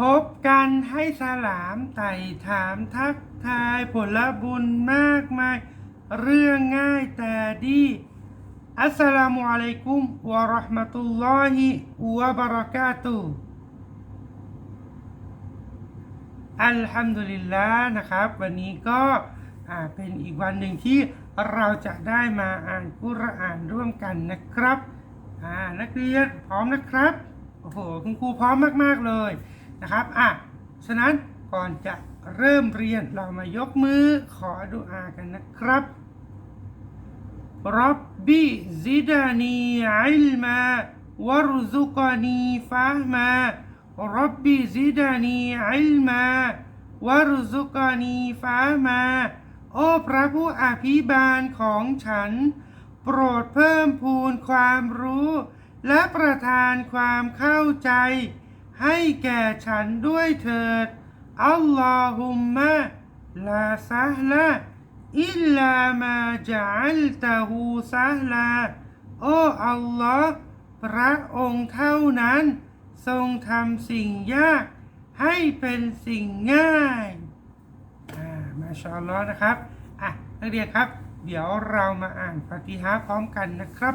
พบกันให้สลามไต่ถามทักทายผลบุญมากมาย เรื่องง่ายแต่ดี อัสสลามุอะลัยกุมวะราะห์มะตุลลอฮิวะบะเราะกาตุอัลฮัมดุลิลลาห์นะครับ วันนี้ก็เป็นอีกวันหนึ่งที่เราจะได้มาอ่านกุรอานร่วมกันนะครับนักเรียนพร้อมนะครับโอ้โหคุณครูพร้อมมาก ๆ เลย นะครับอะฉะนั้นก่อนจะเริ่มเรียนเรามายกมือขอดุอากันนะครับรับบีซิดานีอิลมาวรซุกานีฟะมารับบีซิดานีอิลมาวรซุกานีฟะมาโอ้พระผู้อภิบาลของฉัน โปรดเพิ่มพูนความรู้ และประทานความเข้าใจ ให้แก่ฉันด้วยเถิด อัลลอฮุมมะลาซะละอิลลามาจัลตะฮูซะลาโอ้อัลลอฮ์พระองค์เท่านั้น ทรงทำสิ่งยาก ให้เป็นสิ่งง่ายอ่ามาชาอัลลอฮ์นะครับ อะ นักเรียนครับ เดี๋ยวเรามาอ่านฟาติฮะห์พร้อมกันนะครับ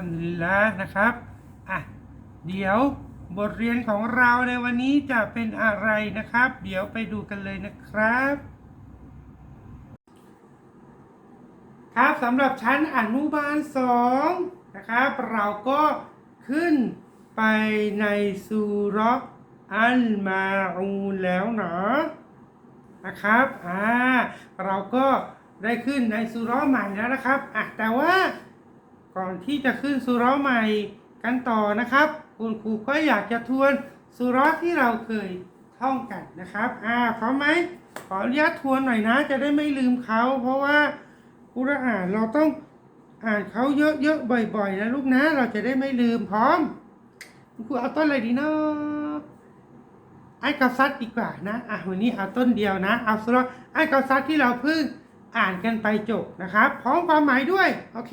ฮัมดุลิลลาห์นะครับอะเดี๋ยวบทเรียนของเราในวันนี้จะเป็นอะไรนะครับ เดี๋ยวไปดูกันเลยนะครับ ครับสำหรับชั้นอนุบาลสองนะครับ เราก็ขึ้นไปในสุราะห์อัลมาอูแล้วเนาะนะครับอ่าเราก็ได้ขึ้นในสุรห์ใหม่แล้วนะครับอะแต่ว่า ก่อนที่จะขึ้นสุราะห์ใหม่กันต่อนะครับ คุณครูก็อยากจะทวนสุราะห์ที่เราเคยท่องกันนะครับอ่าพร้อมไหมขออนุญาตทวนหน่อยนะ จะได้ไม่ลืมเขา เพราะว่ากุรอานเราต้องอ่านเขาเยอะๆบ่อยๆนะลูกนะ เราจะได้ไม่ลืมพร้อมคุณครูเอาต้นอะไรดีเนาะไอ้กาซัดดีกว่านะอะวันนี้เอาต้นเดียวนะเอาสุราะห์ไอ้กาซัดที่เราเพิ่งอ่านกันไปจบนะครับ พร้อมความหมายด้วย โอเค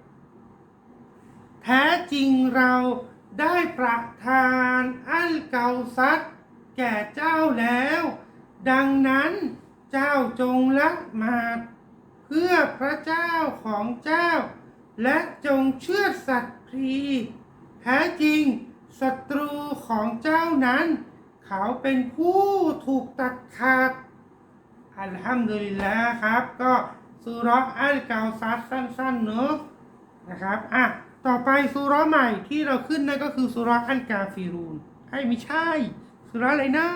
แท้จริงเราได้ประทานอัลเกาซัดแก่เจ้าแล้ว ดังนั้นเจ้าจงละหมาดเพื่อพระเจ้าของเจ้า และจงเชื่อสัตว์พรีแท้จริงศัตรูของเจ้านั้น เขาเป็นผู้ถูกตัดขาดอัลฮัมดุลิลละห์ครับ ก็สุรอัลเกาซัดสั้นๆเนอะนะครับอะ ต่อไปสุเราะห์ใหม่ที่เราขึ้นนั่นก็คือสุเราะห์อัลกาฟิรูนให้ไม่ใช่สุเราะห์อะไรนะ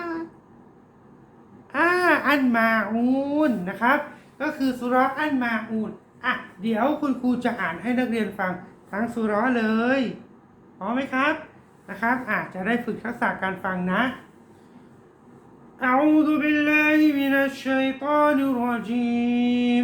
อ่าอันมาอูนนะครับ ก็คือสุเราะห์อันมาอูนอ่ะเดี๋ยวคุณครูจะอ่านให้นักเรียนฟังทั้งสุเราะห์เลยพร้อมไหมครับนะครับอ่ะจะได้ฝึกทักษะการฟังนะ أعوذ بالله من الشيطان الرجيم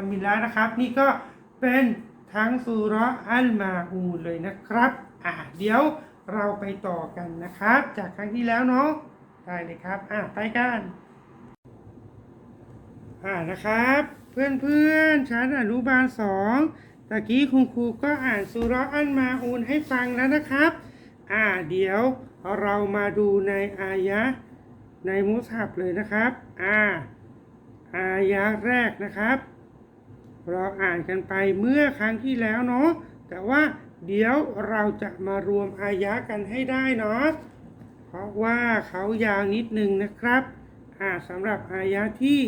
ฮัมดิลละนะครับ นี่ก็เป็นทั้งสุเราะห์อัลมาอูนเลยนะครับอ่าเดี๋ยวเราไปต่อกันนะครับ จากครั้งที่แล้วเนาะได้เลยครับอ่าไปกันอ่านะครับ เพื่อนๆชั้นอนุบาลสองตะกี้คุณครูก็อ่านสุเราะห์อัลมาอูนให้ฟังแล้วนะครับ อ่าเดี๋ยวเรามาดูในอายะในมุสฮับเลยนะครับ อ่า อายะแรกนะครับ เราอ่านกันไปเมื่อครั้งที่แล้วเนาะแต่ว่าเดี๋ยวเราจะมารวมอายะกันให้ได้เนาะเพราะว่าเขายาวนิดนึงนะครับอ่าสำหรับอายะที่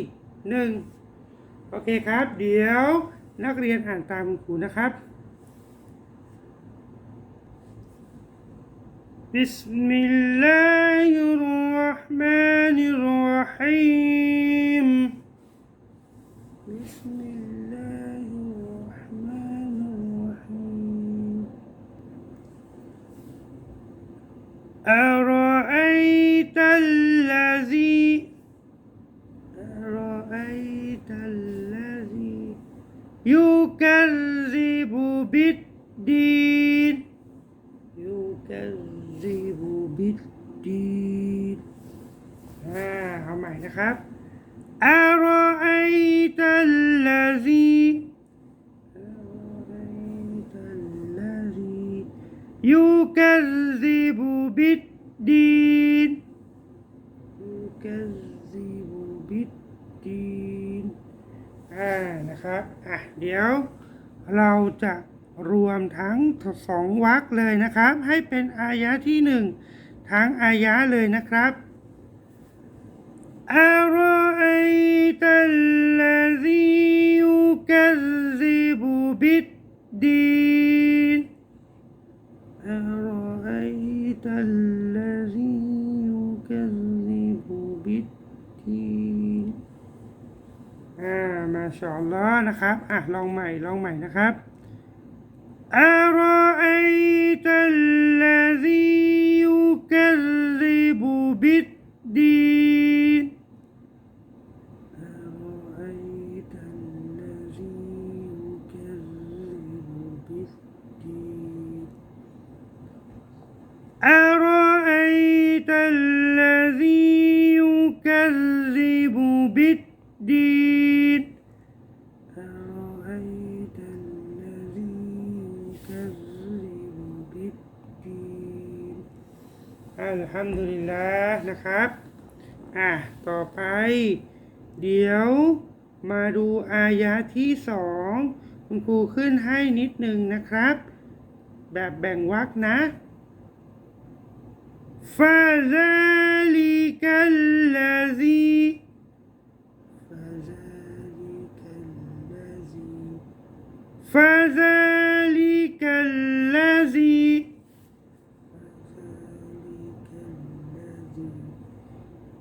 หนึ่งโอเคครับ เดี๋ยวนักเรียนอ่านตามคุณครูนะครับ بسم الله الرحمن الرحيم بسم الله أرأيت الذي أرأيت الذي يكذب بالدين يكذب بالدين อ่าเอาใหม่นะครับ بالدين يكذب بالدين อ่านะครับ อ่ะ เดี๋ยว เราจะรวมทั้งสองวรรคเลยนะครับ ให้เป็นอายะที่หนึ่งทั้งอายะเลยนะครับ أرأيت الذي يكذب بالدين أرأيت الذي يكذب بالدين อ่ามาชาอัลลอฮ์นะครับ อ่ะ ลองใหม่ ลองใหม่นะครับ أرأيت الذي يكذب بالدين أرأيت أرأيت الذي يكذب بالدين أرأيت الذي يكذب بالدين الحمد لله นะครับ อ่ะ ต่อไป เดี๋ยวมาดูอายะที่สองคุณครูขึ้นให้นิดหนึ่งนะครับ แบบแบ่งวรรคนะ فذلك الذي فذلك الذي فذلك الذي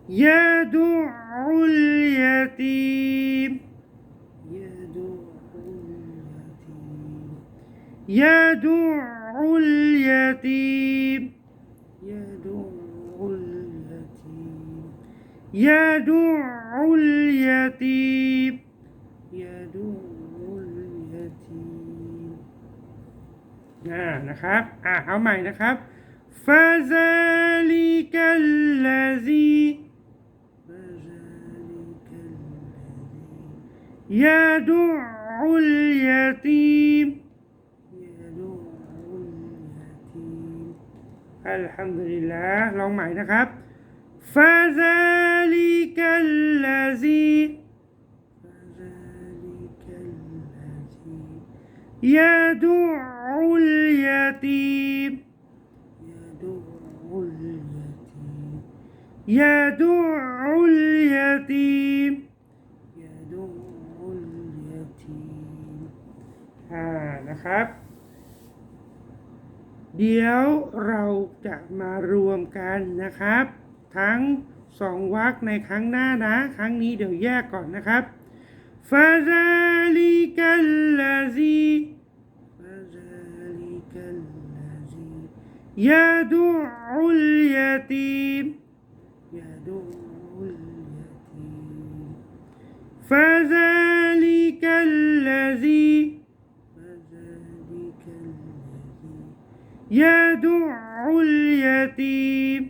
يدع اليتيم يدع اليتيم يدع اليتيم يدع اليتيم อ่านะครับ อ่าเอาใหม่นะครับ فذلك الذي فذلك الذي يدع اليتيم يدع اليتيم الحمد لله ลองใหม่นะครับ فذلك الذي يدعو اليتيم يدع اليتيم. يدع اليتيم. อ่านะครับ.เดี๋ยวเราจะมารวมกันนะครับ ทั้งสองวักในครั้งหน้านะ ครั้งนี้เดี๋ยวแยกก่อนนะครับฟาซาลิกัลลาซีฟาซาลิกัลลาซียาดูอุลยาตีมยาดูอุลยาตีมฟาซาลิกัลลาซีฟาซาลิกัลลาซียาดูอุลยาตีม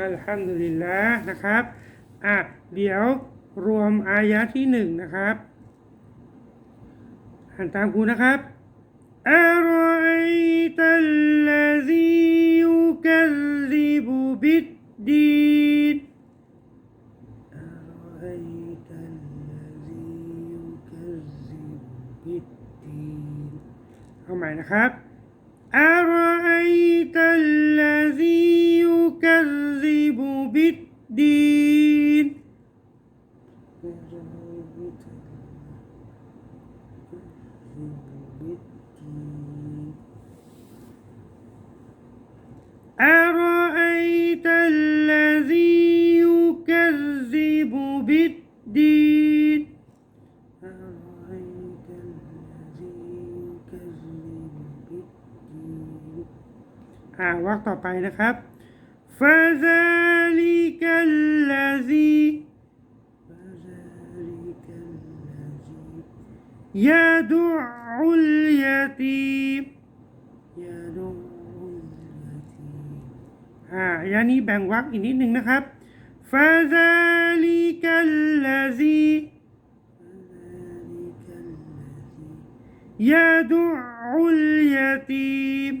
อัลฮัมดุลิลละนะครับอะเดี๋ยวรวมอายะที่หนึ่งนะครับอ่านตามครูนะครับอารอยตัลลซียุคซิบบิดดีนอารอยตัลลซียุกัลลิบบิดดีนเอาใหม่นะครับ بالدين أرأيت بالدين أرأيت الذي يكذب بالدين أرأيت الذي يكذب بالدين อ่าวรรคต่อไปนะครับ فذلك الذي فذلك الذي يدع اليتيم يدع اليتيم อ่าอยางนี้แบ่งวรรคอีกนิดหนึ่งนะครับ فذلك الذي فذلك الذي يدع اليتيم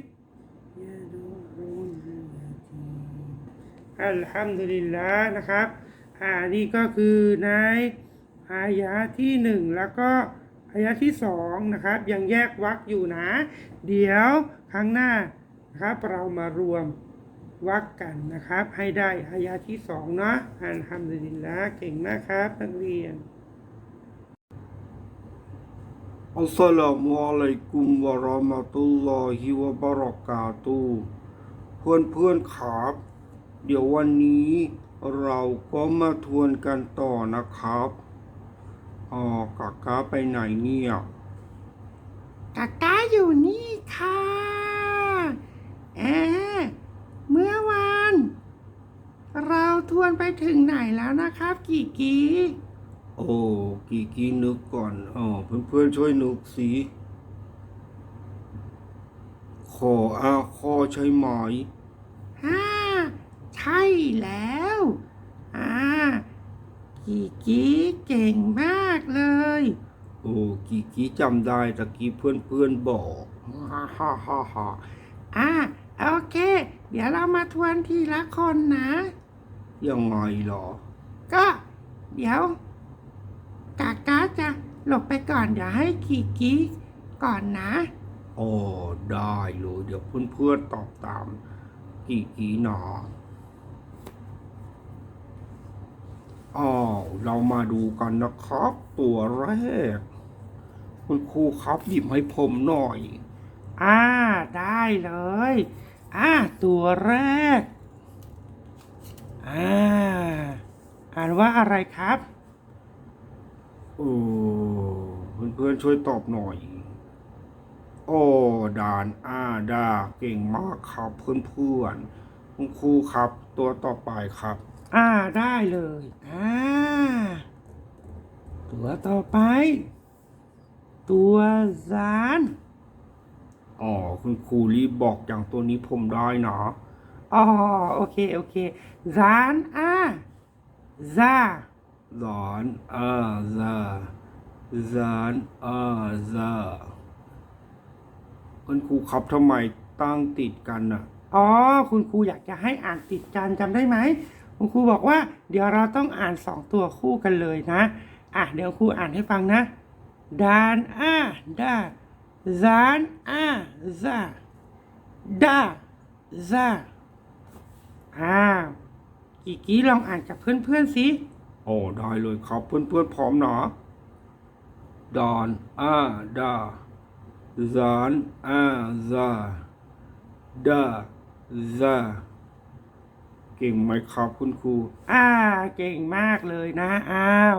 อัลฮัมดุลิลละนะครับ อ่า นี่ก็คือในอายะที่หนึ่งแล้วก็อายะที่สองนะครับ ยังแยกวรรคอยู่นะ เดี๋ยวครั้งหน้านะครับเรามารวมวรรคกันนะครับ ให้ได้อายะที่สองเนาะอัลฮัมดุลิลละเก่งมากครับนักเรียนอัสสลามุอะลัยกุมวะเราะมะตุลลอฮิวะบะเราะกาตุเพื่อนเพื่อนๆครับ เดี๋ยววันนี้เราก็มาทวนกันต่อนะครับอ๋อกากาไปไหนเนี่ยกากาอยู่นี่ค่ะเอ๊ะเมื่อวาน เราทวนไปถึงไหนแล้วนะครับกี่กีโอ้กีกีนึกก่อนอ๋อเพื่อนเพื่อนๆช่วยนึกสิขออาคอใช่ไหมฮ่า ใช่แล้วอ่ากี่กีเก่งมากเลย โอ้กีกีจำได้ตะกี้เพื่อนเพื่อนๆบอกฮ่าฮ่าฮ่าฮ่าอ่าโอเค เดี๋ยวเรามาทวนทีละคนนะ ยังไงเหรอ ก็ เดี๋ยวกากาจะหลบไปก่อนเดี๋ยวให้กีกีก่อนนะอ๋อได้เลยเดี๋ยวเพื่อนๆตอบตามกี่กี่หนอ อ้าวเรามาดูกันนะครับ ตัวแรก คุณครูครับหยิบให้ผมหน่อย อ่า ได้เลย อ่า ตัวแรก อ่า อ่านว่าอะไรครับเออเพื่อนๆช่วยตอบหน่อย โอ้ดานอาดา เก่งมากครับเพื่อนๆคุณครูครับ ตัวต่อไปครับ อ่าได้เลยอ่าตัวต่อไป ตัวซานอ๋อคุณครูรีบบอกอย่างตัวนี้ผมได้นะอ๋อโอเคโอเคซานอ่าซาหลานอาซาซานอาซาคุณครูครับทำไมตั้งติดกันน่ะอ๋อ คุณครูอยากจะให้อ่านติดกันจำได้ไหม คุณครูบอกว่า เดี๋ยวเราต้องอ่านสองตัวคู่กันเลยนะ อะเดี๋ยวครูอ่านให้ฟังนะดานอาดาซานอาซาดาซาอ้าวกีกี้ลองอ่านกับเพื่อนๆสิโอ้ได้เลยครับเพื่อนๆพร้อมนะดอนอาดาซานอาซาดาซา เก่งไหมครับคุณครู อ่า เก่งมากเลยนะ อ้าว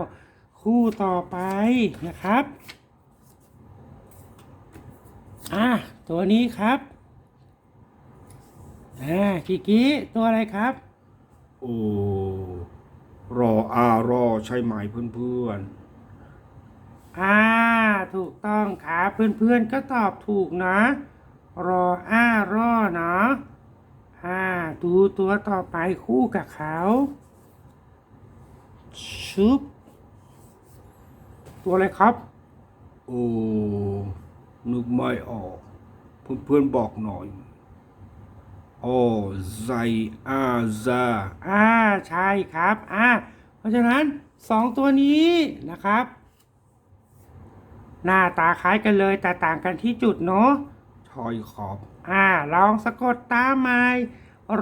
คู่ต่อไปนะครับ อ่า ตัวนี้ครับ อ่ากีกี้ตัวอะไรครับ โอ้ รออารอใช่ไหมเพื่อนอ่า ถูกต้องครับเพื่อนๆก็ตอบถูกนะ รออ้ารอเนาะ อ่าดูตัวต่อไปคู่กับเขาชุบตัวอะไรครับๆโอ้นึกไม่ออก เพื่อนๆบอกหน่อยโอ้ไซอาซาอ่าใช่ครับอ่าเพราะฉะนั้นสองตัวนี้นะครับ หน้าตาคล้ายกันเลยแต่ต่างกันที่จุดเนาะใช่ครับ อ่าลองสะกดตามใหม่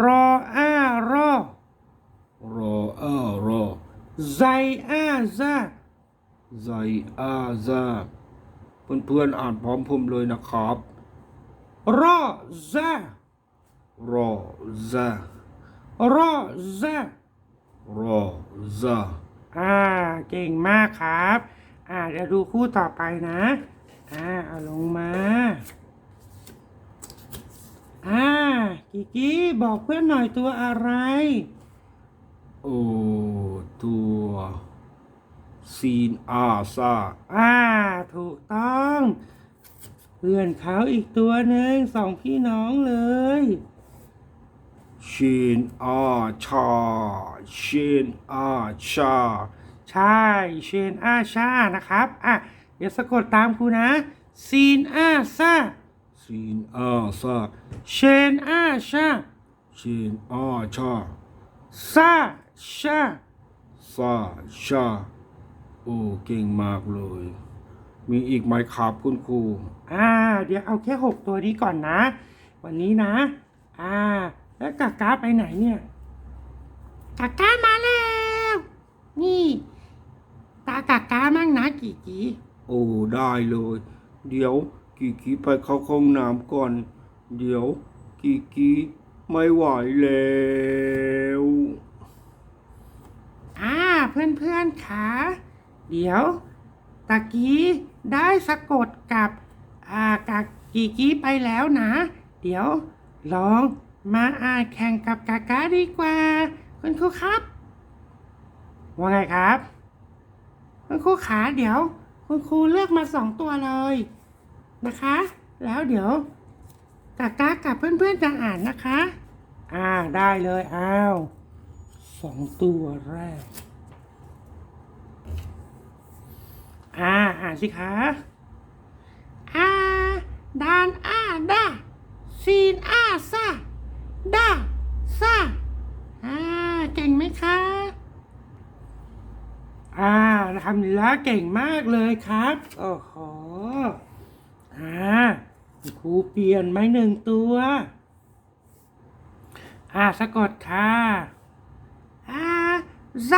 รออ้ารอรออารอไซอาซาไซอาซาเพื่อนๆอ่านพร้อมผมเลยนะครับรอซารอซารอซารอซาอ่าเก่งมากครับ อ่าเดี๋ยวดูคู่ต่อไปนะ อ่าเอาลงมา อ่ากิกิบอกเพื่อนหน่อยตัวอะไร โอ้ตัวซีนอาซาอ่า ถูกต้อง เพื่อนเขาอีกตัวหนึ่งสองพี่น้องเลยชินอาชาชินอาชา ใช่เชนอาชานะครับ อะ เดี๋ยวสะกดตามครูนะซีนอาซา ซีนอาซาเชนอาชาชินอาชาซาชาซาชาโอ้เก่งมากเลย มีอีกไหมครับคุณครูอ่า เดี๋ยวเอาแค่หกตัวนี้ก่อนนะ วันนี้นะ อ่า แล้วกากาไปไหนเนี่ยกากามาแล้ว นี่ ตากากามั่งนะกี่กีโอ้ได้เลย เดี๋ยว กีกีไปเข้าห้องน้ำก่อน เดี๋ยว กีกีไม่ไหวแล้วอ่าเพื่อนๆค่ะเดี๋ยว ตะกี้ได้สะกดกับอ่ากากีกีไปแล้วนะ เดี๋ยว ลองมาอ่านแข่งกับกากาดีกว่า คุณครูครับ ว่าไงครับ คุณครูขาเดี๋ยว คุณครูเลือกมาสองตัวเลย นะคะ แล้วเดี๋ยวกากากับเพื่อนๆจะอ่านนะคะ อ่าได้เลยอ้าวสองตัวแรก อ่าอ่านสิคะอาดานอาดาซีนอาซาดาซาอ่าเก่งไหมคะอ่าทำดีแล้วเก่งมากเลยครับ โอ้โห อ่าครูเปลี่ยนไหมหนึ่งตัว อ่าสะกดค่ะอ่าไซ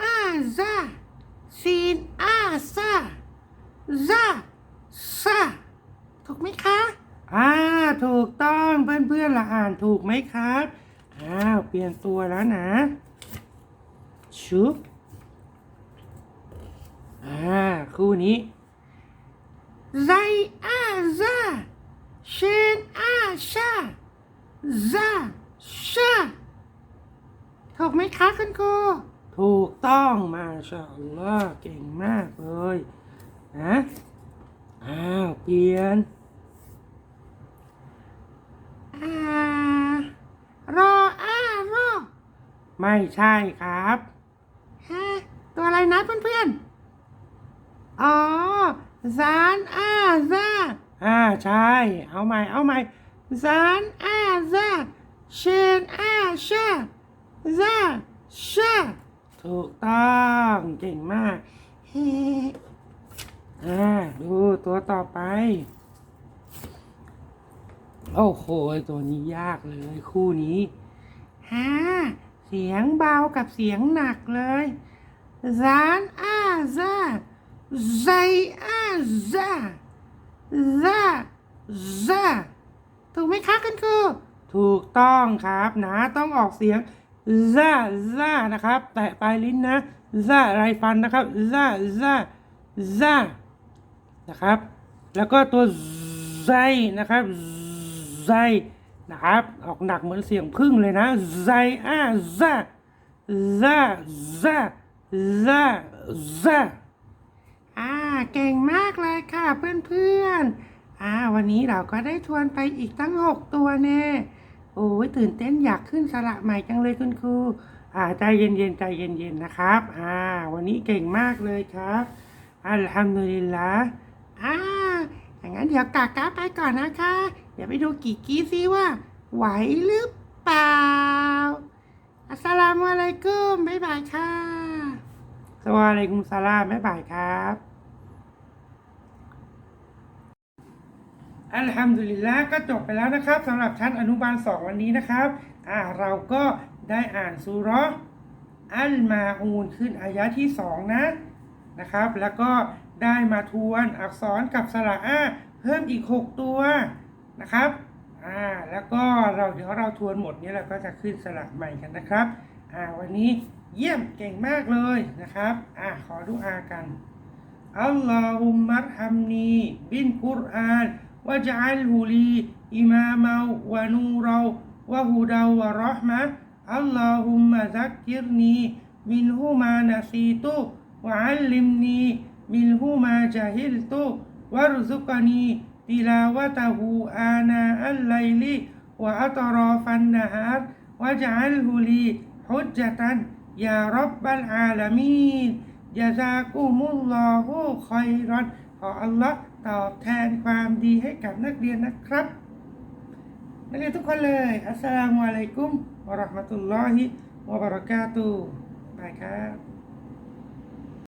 อาซาซีนอาซาซาซาถูกไหมคะ อ่า ถูกต้องเพื่อนๆละอ่านถูกไหมครับ อ้าว เปลี่ยนตัวแล้วนะ ชุบอ่า คู่นี้ ไซอาซาเชนอาชาซาชาถูกไหมคะคุณครู ถูกต้องมาชาอัลลอฮ์เก่งมากเลยนะอ้าวเปลี่ยนอ่ารออ้ารอไม่ใช่ครับฮะตัวอะไรนะเพื่อนๆ อ๋อ ซานอาซาอ่าใช่ เอาใหม่ เอาใหม่ซานอาซาเชนอาชาซาชาถูกต้องเก่งมากเฮ้อ่าดูตัวต่อไป โอ้โหตัวนี้ยากเลยคู่นี้ฮ่าเสียงเบากับเสียงหนักเลย ซานอาซา ไซอาซาซาซาถูกไหมคะคุณครูถูกต้องครับนะต้องออกเสียงซาซานะครับ แตะปลายลิ้นนะซาไรฟันนะครับซาซาซานะครับ แล้วก็ตัวไซนะครับไซนะครับ ออกหนักเหมือนเสียงพึ่งเลยนะไซอาซาซาซาซาซา อ่าเก่งมากเลยค่ะเพื่อนๆอ่าวันนี้เราก็ได้ทวนไปอีกตั้งหกตัวแน่โอ้ยตื่นเต้นอยากขึ้นสระใหม่จังเลยคุณครูอ่าใจเย็นๆใจเย็นๆนะครับอ่าวันนี้เก่งมากเลยครับอัลฮัมดุลิลละอ่าอย่างนั้นเดี๋ยวกากาไปก่อนนะคะ เดี๋ยวไปดูกี่กี้ซิว่า ไหวหรือเปล่า อัสลามุอะลัยกุมบ๊ายบายค่ะสวัสดีกุมสลาบ๊ายบายครับ อัลฮัมดุลิลละก็จบไปแล้วนะครับสำหรับชั้นอนุบาลสองวันนี้นะครับอ่าเราก็ได้อ่านซูราะห์อัลมาอูนขึ้นอายะที่สองนะนะครับ แล้วก็ได้มาทวนอักษรกับสระอาเพิ่มอีก 6 ตัวนะครับอ่าแล้วก็เราเดี๋ยวเราทวนหมดนี้เราก็จะขึ้นสระใหม่กันนะครับอ่าวันนี้เยี่ยมเก่งมากเลยนะครับอ่าขอดูอากันอัลลอฮุมมัรฮัมนีบินกุรอาน วะจัลฮุลีอิมามาวะนูเราวะฮุดาวะเราะห์มะอัลลอฮุมมะซักกิรนีมินฮุมานะซีตุวะอัลลิมนีมินฮุมาจาฮิลตุวะรซุกนีติลาวะตะฮูอานาอัลไลลิวะอัตรอฟันนะฮารวะจัลฮุลีฮุจญะตันยารับบัลอาลามีน ยาซากุมุลลอฮุคอยรอนขออัลลอฮ์ ตอบแทนความดีให้กับนักเรียนนะครับ นักเรียนทุกคนเลย อัสสลามุอะลัยกุมวะเราะห์มะตุลลอฮิวะบะเราะกาตุบายครับ